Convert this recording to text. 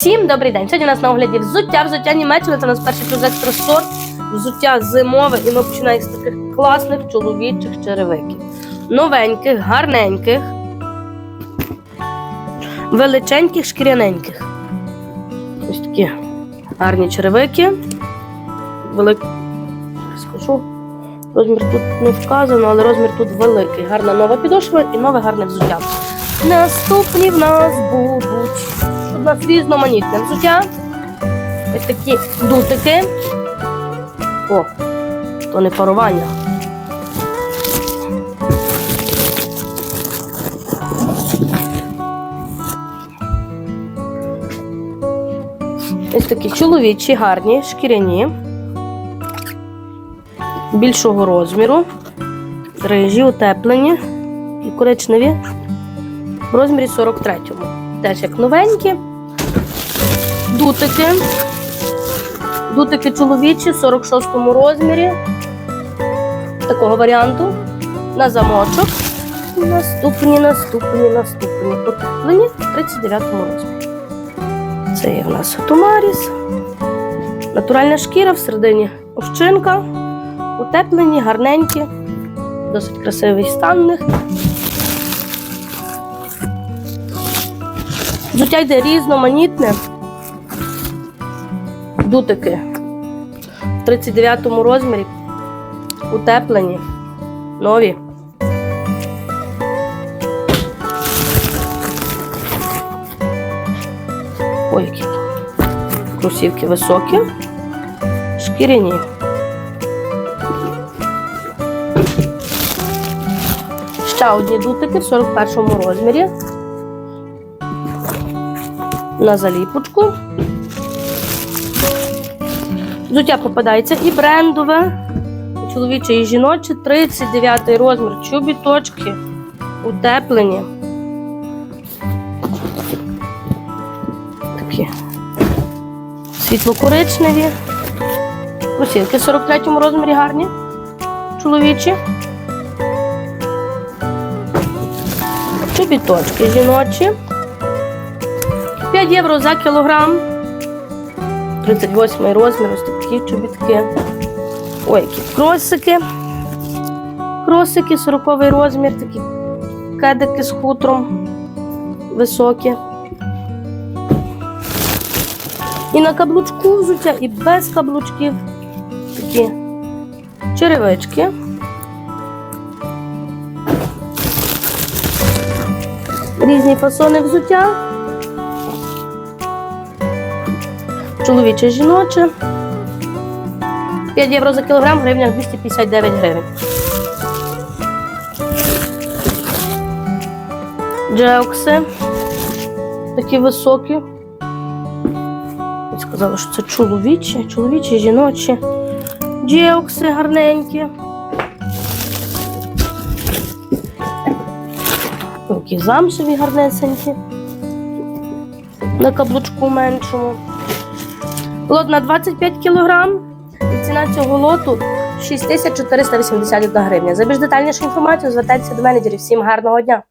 Всім добрий день. Сьогодні у нас на огляді взуття. Взуття Німеччини. Це у нас перший плюс екстра сорт. Взуття зимове, і ми починаємо з таких класних чоловічих черевиків. Новеньких, гарненьких, величеньких, шкіряненьких. Ось такі гарні черевики. Велик... Скажу, розмір тут не вказано, але розмір тут великий. Гарна нова підошва і нове гарне взуття. Наступні в нас будуть. У нас різноманітне взуття. Ось такі дутики. О, то не парування. Ось такі чоловічі, гарні, шкіряні, більшого розміру, рижі, утеплені і коричневі в розмірі 43-му. Теж як новенькі. Дутики. Дутики чоловічі в 46-му розмірі. Такого варіанту. На замочок. Наступні, наступні, наступні. Потеплені в 39-му розмірі. Це є в нас Томаріс. Натуральна шкіра всередині овчинка. Утеплені, гарненькі. Досить красивий стан них. Взуття йде різноманітне. Дутики в 39 розмірі. Утеплені, нові. Ой, які кросівки високі, шкіряні. Ще одні дутики в 41 розмірі на заліпочку. Взуття попадається і брендове, і чоловіче, і жіноче, 39 розмір, чобіточки, утеплені. Такі світло-коричневі. Кросівки в 43 розмірі гарні, чоловічі. Чобіточки жіночі. 5 євро за кілограм. 38 розмір, ось такі чобітки. Ой, які кросики. Кросики, 40 розмір, такі кедики з хутром високі. І на каблучку взуття, і без каблучків. Такі черевички. Різні фасони взуття. Чоловіче жіноче. 5 євро за кілограм, в гривнях 259 гривень. Джеокси. Такі високі. Я сказала, що це чоловічі, чоловічі, жіночі. Джеокси гарненькі. Такі замшеві гарнесенькі. На каблучку меншому. Лот на 25 кг. І ціна цього лоту 6481 гривня. За більш детальнішу інформацію звертайтеся до менеджерів. Всім гарного дня!